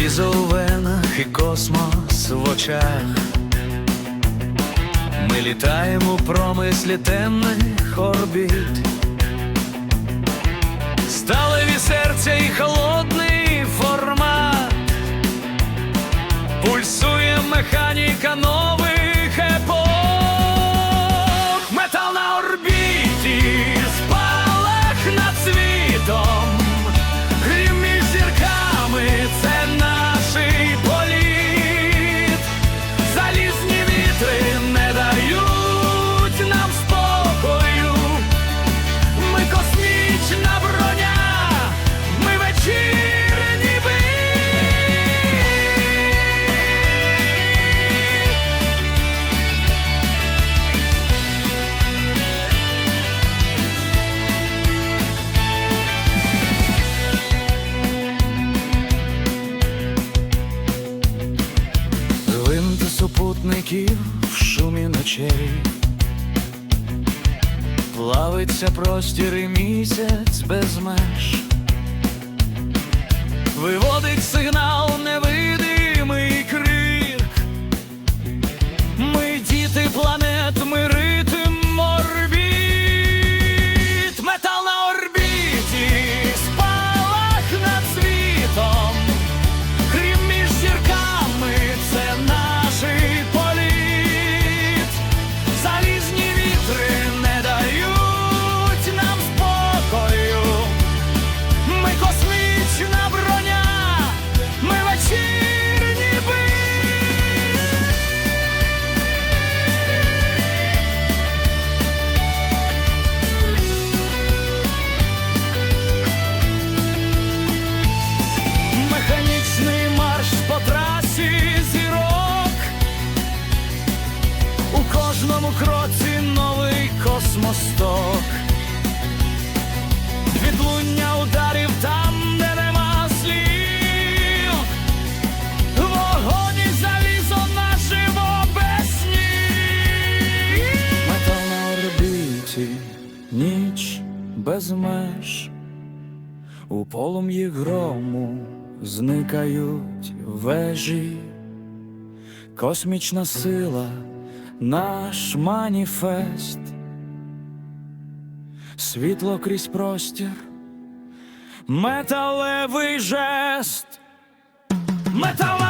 Залізо у венах і космос в очах. Ми літаємо у промислі темних орбіт, сталеві серця і холодний формат, пульсує механіка нова. Супутників в шумі ночей. Плавиться простір і місяць кожному кроці новий космосток. Відлуння ударів там, де нема слів. Вогонь і залізо наживо без снів. Метал на орбіті, ніч без меж. У полум'ї грому зникають вежі, космічна сила, наш маніфест, світло крізь простір, металевий жест, метал на орбіті,